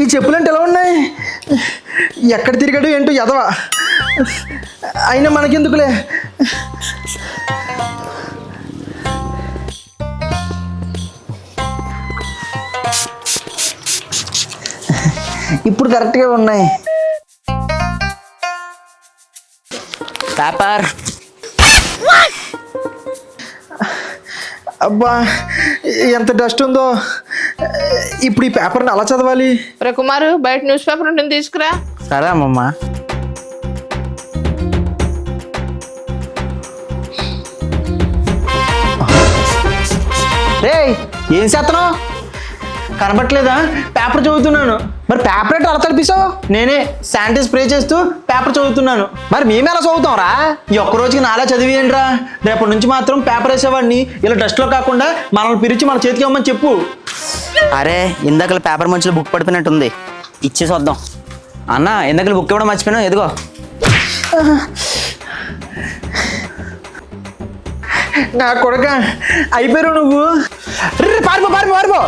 ఈ చెప్పులంటే ఎలా ఉన్నాయి? ఎక్కడ తిరిగాడు ఏంటో ఎదవా అయినా మనకెందుకులే? ఇప్పుడు కరెక్ట్గా ఉన్నాయి. పేపర్. అబ్బా ఎంత డస్ట్ ఉందో. ఇప్పుడు ఈ పేపర్ని అలా చదవాలి? రే కుమారు బయట న్యూస్ పేపర్ ఉంటుంది తీసుకురా. సరే అమ్మమ్మ. రే ఏం చేస్తున్నావు? కనబట్లేదా పేపర్ చదువుతున్నాను. మరి పేపర్ ఏంటో అలా తడిపిస్తావు నేనే శానిటైజ్ స్ప్రే చేస్తూ పేపర్ చదువుతున్నాను. మరి మేము ఎలా చదువుతాం రా ఈ ఒక్క రోజుకి నాలా చదివేయండిరా. రేపటి నుంచి మాత్రం పేపర్ వేసేవాడిని. ఇలా డస్ట్లో కాకుండా మనల్ని పిలిచి మన చేతికి ఇవ్వమని చెప్పు. అరే ఇందాక పేపర్ మంచులో బుక్ పడిపోయినట్టుంది. ఇచ్చేసి వద్దాం అన్న ఇందాక బుక్ ఇవ్వడం మర్చిపోయినా ఎదుగో. నా కొడక అయిపోయారు నువ్వు. పారిపో పారిపో పారిపో.